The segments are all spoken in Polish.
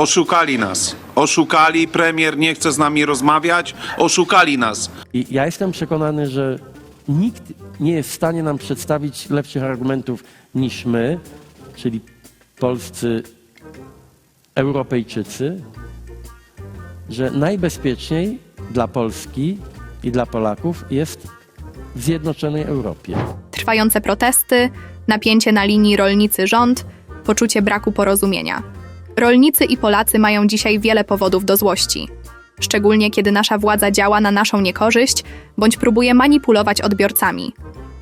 Oszukali nas. Oszukali, premier nie chce z nami rozmawiać. Oszukali nas. I ja jestem przekonany, że nikt nie jest w stanie nam przedstawić lepszych argumentów niż my, czyli polscy Europejczycy, że najbezpieczniej dla Polski i dla Polaków jest w Zjednoczonej Europie. Trwające protesty, napięcie na linii rolnicy-rząd, poczucie braku porozumienia. Rolnicy i Polacy mają dzisiaj wiele powodów do złości. Szczególnie kiedy nasza władza działa na naszą niekorzyść bądź próbuje manipulować odbiorcami.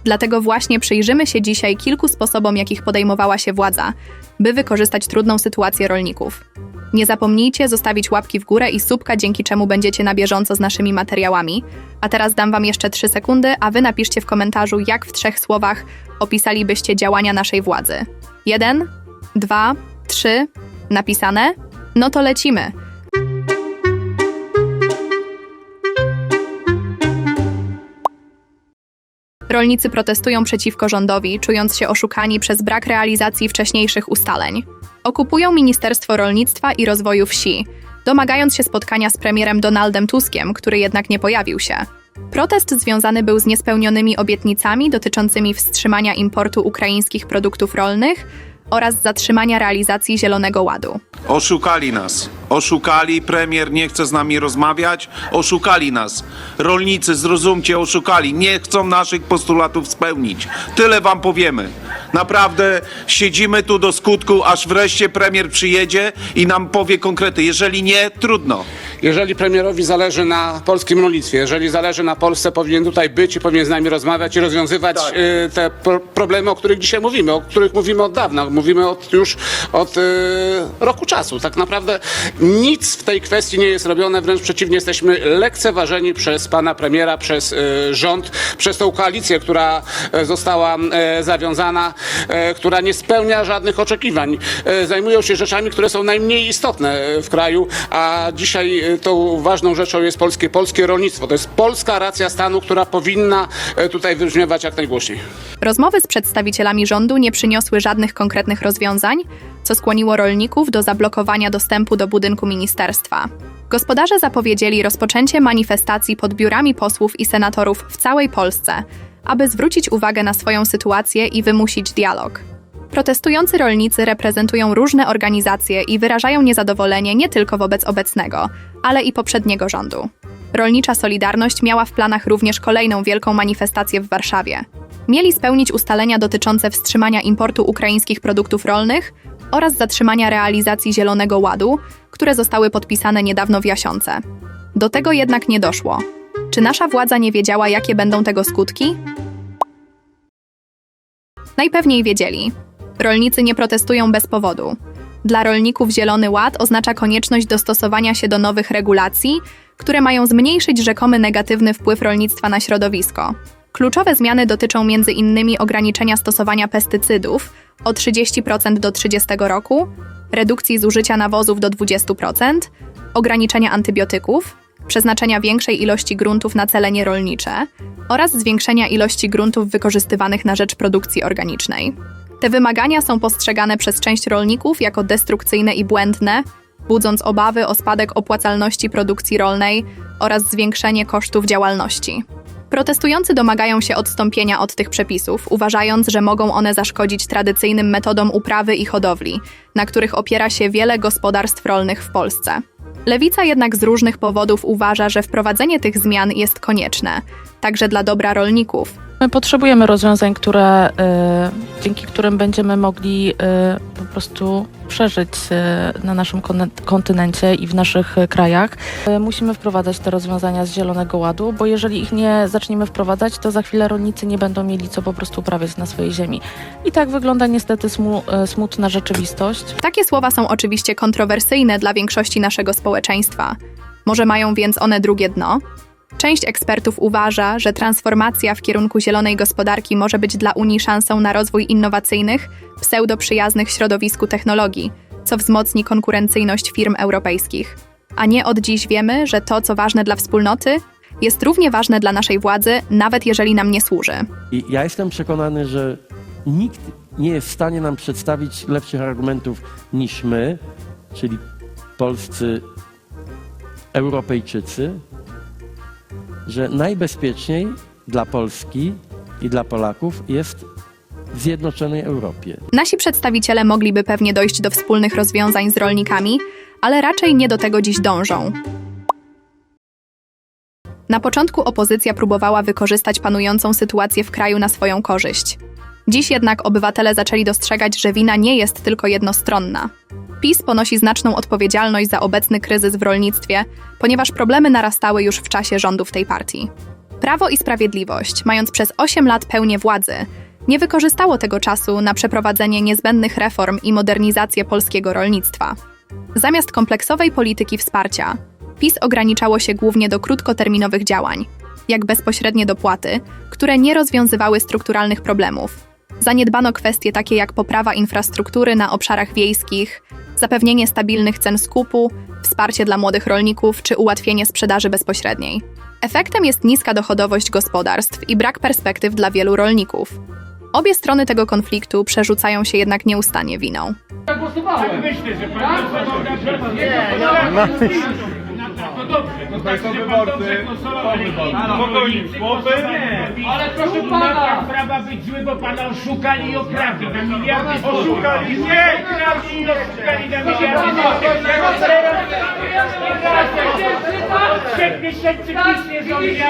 Dlatego właśnie przyjrzymy się dzisiaj kilku sposobom, jakich podejmowała się władza, by wykorzystać trudną sytuację rolników. Nie zapomnijcie zostawić łapki w górę i subka, dzięki czemu będziecie na bieżąco z naszymi materiałami. A teraz dam Wam jeszcze 3 sekundy, a Wy napiszcie w komentarzu, jak w trzech słowach opisalibyście działania naszej władzy. Jeden, dwa, trzy. Napisane? No to lecimy. Rolnicy protestują przeciwko rządowi, czując się oszukani przez brak realizacji wcześniejszych ustaleń. Okupują Ministerstwo Rolnictwa i Rozwoju Wsi, domagając się spotkania z premierem Donaldem Tuskiem, który jednak nie pojawił się. Protest związany był z niespełnionymi obietnicami dotyczącymi wstrzymania importu ukraińskich produktów rolnych oraz zatrzymania realizacji Zielonego Ładu. Oszukali nas. Oszukali, premier nie chce z nami rozmawiać. Oszukali nas. Rolnicy, zrozumcie, oszukali. Nie chcą naszych postulatów spełnić. Tyle wam powiemy. Naprawdę siedzimy tu do skutku, aż wreszcie premier przyjedzie i nam powie konkrety. Jeżeli nie, trudno. Jeżeli premierowi zależy na polskim rolnictwie, jeżeli zależy na Polsce, powinien tutaj być i powinien z nami rozmawiać i rozwiązywać Tak. y, te pro problemy, o których dzisiaj mówimy, o których mówimy od dawna. Mówimy od, już od y, roku czasu. Tak naprawdę nic w tej kwestii nie jest robione, wręcz przeciwnie, jesteśmy lekceważeni przez pana premiera, przez y, rząd, przez tą koalicję, która e, została e, zawiązana, e, która nie spełnia żadnych oczekiwań. E, Zajmują się rzeczami, które są najmniej istotne w kraju, a dzisiaj tą ważną rzeczą jest polskie, polskie rolnictwo. To jest polska racja stanu, która powinna e, tutaj wybrzmiewać jak najgłośniej. Rozmowy z przedstawicielami rządu nie przyniosły żadnych konkretnych rozwiązań, co skłoniło rolników do zablokowania dostępu do budynku ministerstwa. Gospodarze zapowiedzieli rozpoczęcie manifestacji pod biurami posłów i senatorów w całej Polsce, aby zwrócić uwagę na swoją sytuację i wymusić dialog. Protestujący rolnicy reprezentują różne organizacje i wyrażają niezadowolenie nie tylko wobec obecnego, ale i poprzedniego rządu. Rolnicza Solidarność miała w planach również kolejną wielką manifestację w Warszawie. Mieli spełnić ustalenia dotyczące wstrzymania importu ukraińskich produktów rolnych oraz zatrzymania realizacji Zielonego Ładu, które zostały podpisane niedawno w Jasionce. Do tego jednak nie doszło. Czy nasza władza nie wiedziała, jakie będą tego skutki? Najpewniej wiedzieli. Rolnicy nie protestują bez powodu. Dla rolników Zielony Ład oznacza konieczność dostosowania się do nowych regulacji, które mają zmniejszyć rzekomy negatywny wpływ rolnictwa na środowisko. Kluczowe zmiany dotyczą m.in. ograniczenia stosowania pestycydów o 30% do 30 roku, redukcji zużycia nawozów do 20%, ograniczenia antybiotyków, przeznaczenia większej ilości gruntów na cele nierolnicze oraz zwiększenia ilości gruntów wykorzystywanych na rzecz produkcji organicznej. Te wymagania są postrzegane przez część rolników jako destrukcyjne i błędne, budząc obawy o spadek opłacalności produkcji rolnej oraz zwiększenie kosztów działalności. Protestujący domagają się odstąpienia od tych przepisów, uważając, że mogą one zaszkodzić tradycyjnym metodom uprawy i hodowli, na których opiera się wiele gospodarstw rolnych w Polsce. Lewica jednak z różnych powodów uważa, że wprowadzenie tych zmian jest konieczne, także dla dobra rolników, My potrzebujemy rozwiązań, które, y, dzięki którym będziemy mogli y, po prostu przeżyć y, na naszym kon- kontynencie i w naszych krajach. Musimy wprowadzać te rozwiązania z Zielonego Ładu, bo jeżeli ich nie zaczniemy wprowadzać, to za chwilę rolnicy nie będą mieli co po prostu uprawiać na swojej ziemi. I tak wygląda niestety smu- smutna rzeczywistość. Takie słowa są oczywiście kontrowersyjne dla większości naszego społeczeństwa. Może mają więc one drugie dno? Część ekspertów uważa, że transformacja w kierunku zielonej gospodarki może być dla Unii szansą na rozwój innowacyjnych, pseudoprzyjaznych środowisku technologii, co wzmocni konkurencyjność firm europejskich. A nie od dziś wiemy, że to, co ważne dla wspólnoty, jest równie ważne dla naszej władzy, nawet jeżeli nam nie służy. I ja jestem przekonany, że nikt nie jest w stanie nam przedstawić lepszych argumentów niż my, czyli polscy Europejczycy, że najbezpieczniej dla Polski i dla Polaków jest w Zjednoczonej Europie. Nasi przedstawiciele mogliby pewnie dojść do wspólnych rozwiązań z rolnikami, ale raczej nie do tego dziś dążą. Na początku opozycja próbowała wykorzystać panującą sytuację w kraju na swoją korzyść. Dziś jednak obywatele zaczęli dostrzegać, że wina nie jest tylko jednostronna. PiS ponosi znaczną odpowiedzialność za obecny kryzys w rolnictwie, ponieważ problemy narastały już w czasie rządów tej partii. Prawo i Sprawiedliwość, mając przez 8 lat pełnię władzy, nie wykorzystało tego czasu na przeprowadzenie niezbędnych reform i modernizację polskiego rolnictwa. Zamiast kompleksowej polityki wsparcia, PiS ograniczało się głównie do krótkoterminowych działań, jak bezpośrednie dopłaty, które nie rozwiązywały strukturalnych problemów. Zaniedbano kwestie takie jak poprawa infrastruktury na obszarach wiejskich, zapewnienie stabilnych cen skupu, wsparcie dla młodych rolników czy ułatwienie sprzedaży bezpośredniej. Efektem jest niska dochodowość gospodarstw i brak perspektyw dla wielu rolników. Obie strony tego konfliktu przerzucają się jednak nieustannie winą. Myślę, że pan głosował na przykład. Nie, ja dobrze. To tak, że pan dobrze ale Spokojnie, chłopy. Ale proszę pana. prawa być zły, bo pana oszukali i okradli. Na miliardy. Oszukali? Nie, kradli i oszukali na miliardy. Trzech miesięcy PiS nie rządzi.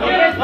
To jest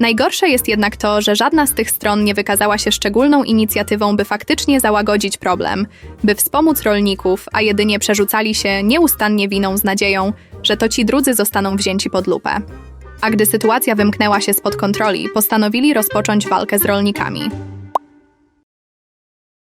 Najgorsze jest jednak to, że żadna z tych stron nie wykazała się szczególną inicjatywą, by faktycznie załagodzić problem, by wspomóc rolników, a jedynie przerzucali się nieustannie winą z nadzieją, że to ci drudzy zostaną wzięci pod lupę. A gdy sytuacja wymknęła się spod kontroli, postanowili rozpocząć walkę z rolnikami.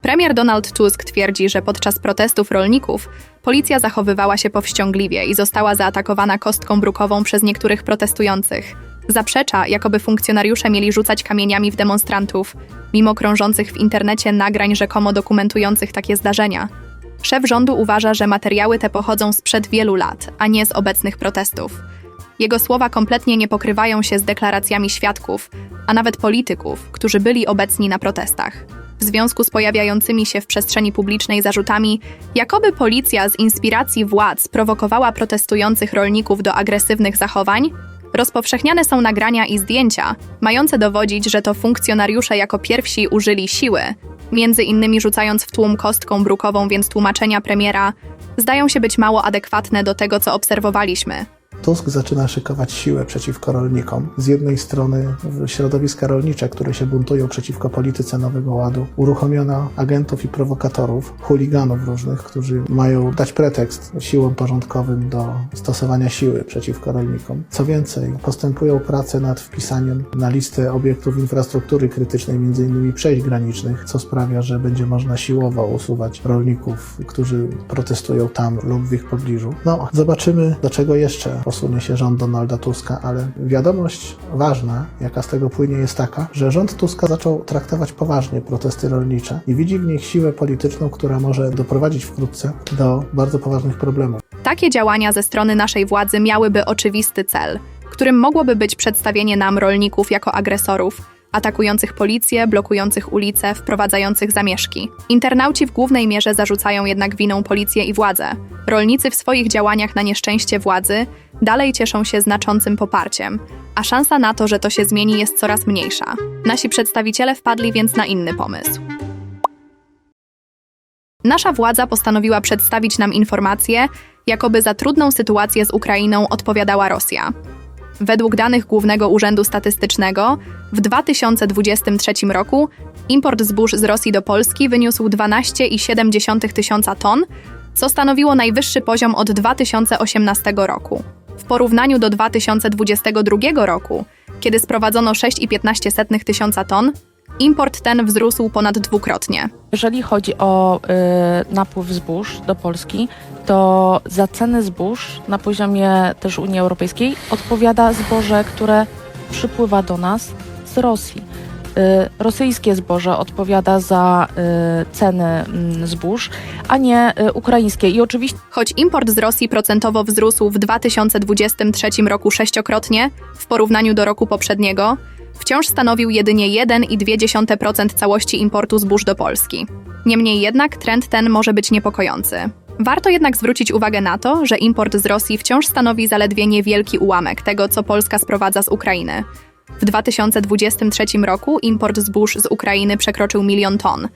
Premier Donald Tusk twierdzi, że podczas protestów rolników policja zachowywała się powściągliwie i została zaatakowana kostką brukową przez niektórych protestujących. Zaprzecza, jakoby funkcjonariusze mieli rzucać kamieniami w demonstrantów, mimo krążących w internecie nagrań rzekomo dokumentujących takie zdarzenia. Szef rządu uważa, że materiały te pochodzą sprzed wielu lat, a nie z obecnych protestów. Jego słowa kompletnie nie pokrywają się z deklaracjami świadków, a nawet polityków, którzy byli obecni na protestach. W związku z pojawiającymi się w przestrzeni publicznej zarzutami, jakoby policja z inspiracji władz prowokowała protestujących rolników do agresywnych zachowań, rozpowszechniane są nagrania i zdjęcia, mające dowodzić, że to funkcjonariusze jako pierwsi użyli siły, między innymi rzucając w tłum kostką brukową, więc tłumaczenia premiera zdają się być mało adekwatne do tego, co obserwowaliśmy. Tusk zaczyna szykować siłę przeciwko rolnikom. Z jednej strony środowiska rolnicze, które się buntują przeciwko polityce Nowego Ładu. Uruchomiono agentów i prowokatorów, chuliganów różnych, którzy mają dać pretekst siłom porządkowym do stosowania siły przeciwko rolnikom. Co więcej, postępują prace nad wpisaniem na listę obiektów infrastruktury krytycznej, m.in. przejść granicznych, co sprawia, że będzie można siłowo usuwać rolników, którzy protestują tam lub w ich pobliżu. No, zobaczymy, do czego jeszcze posunie się rząd Donalda Tuska, ale wiadomość ważna, jaka z tego płynie, jest taka, że rząd Tuska zaczął traktować poważnie protesty rolnicze i widzi w nich siłę polityczną, która może doprowadzić wkrótce do bardzo poważnych problemów. Takie działania ze strony naszej władzy miałyby oczywisty cel, którym mogłoby być przedstawienie nam rolników jako agresorów, atakujących policję, blokujących ulice, wprowadzających zamieszki. Internauci w głównej mierze zarzucają jednak winą policję i władzę. Rolnicy w swoich działaniach na nieszczęście władzy dalej cieszą się znaczącym poparciem, a szansa na to, że to się zmieni jest coraz mniejsza. Nasi przedstawiciele wpadli więc na inny pomysł. Nasza władza postanowiła przedstawić nam informacje, jakoby za trudną sytuację z Ukrainą odpowiadała Rosja. Według danych Głównego Urzędu Statystycznego w 2023 roku import zbóż z Rosji do Polski wyniósł 12,7 tysiąca ton, co stanowiło najwyższy poziom od 2018 roku. W porównaniu do 2022 roku, kiedy sprowadzono 6,15 tysiąca ton, import ten wzrósł ponad dwukrotnie. Jeżeli chodzi o y, napływ zbóż do Polski, to za ceny zbóż na poziomie też Unii Europejskiej odpowiada zboże, które przypływa do nas z Rosji. rosyjskie zboże odpowiada za y, ceny mm, zbóż, a nie y, ukraińskie. I oczywiście Choć import z Rosji procentowo wzrósł w 2023 roku sześciokrotnie w porównaniu do roku poprzedniego, wciąż stanowił jedynie 1,2% całości importu zbóż do Polski. Niemniej jednak trend ten może być niepokojący. Warto jednak zwrócić uwagę na to, że import z Rosji wciąż stanowi zaledwie niewielki ułamek tego, co Polska sprowadza z Ukrainy. W 2023 roku import zbóż z Ukrainy przekroczył milion ton,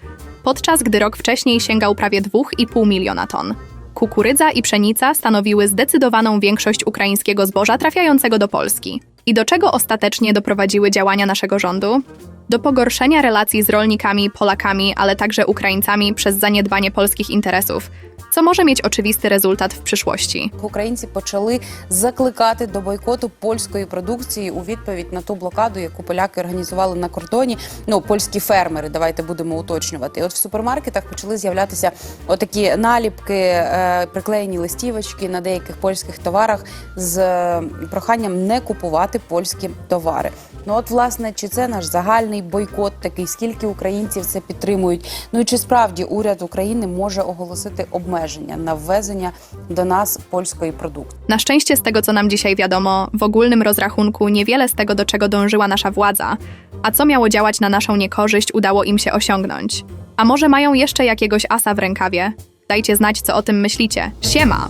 podczas gdy rok wcześniej sięgał prawie 2,5 miliona ton. Kukurydza i pszenica stanowiły zdecydowaną większość ukraińskiego zboża trafiającego do Polski. I do czego ostatecznie doprowadziły działania naszego rządu? Do pogorszenia relacji z rolnikami, Polakami, ale także Ukraińcami przez zaniedbanie polskich interesów, co może mieć oczywisty rezultat w przyszłości. Українці почали закликати до бойкоту польської продукції у відповідь на ту блокаду, яку поляки організували на кордоні. Ну польські фермери, давайте будемо уточнювати. І от в супермаркетах почали з'являтися отакі наліпки, е, приклеєні листівочки на деяких польських товарах з е, проханням не купувати польські товари. Ну от власне, чи це наш загальний бойкот такий? Скільки українців це підтримують? Ну і чи справді уряд України може оголосити обмеження на ввезення до нас польської продукції? Na szczęście z tego, co nam dzisiaj wiadomo, w ogólnym rozrachunku niewiele z tego, do czego dążyła nasza władza, a co miało działać na naszą niekorzyść, udało im się osiągnąć. A może mają jeszcze jakiegoś asa w rękawie? Dajcie znać, co o tym myślicie. Siema!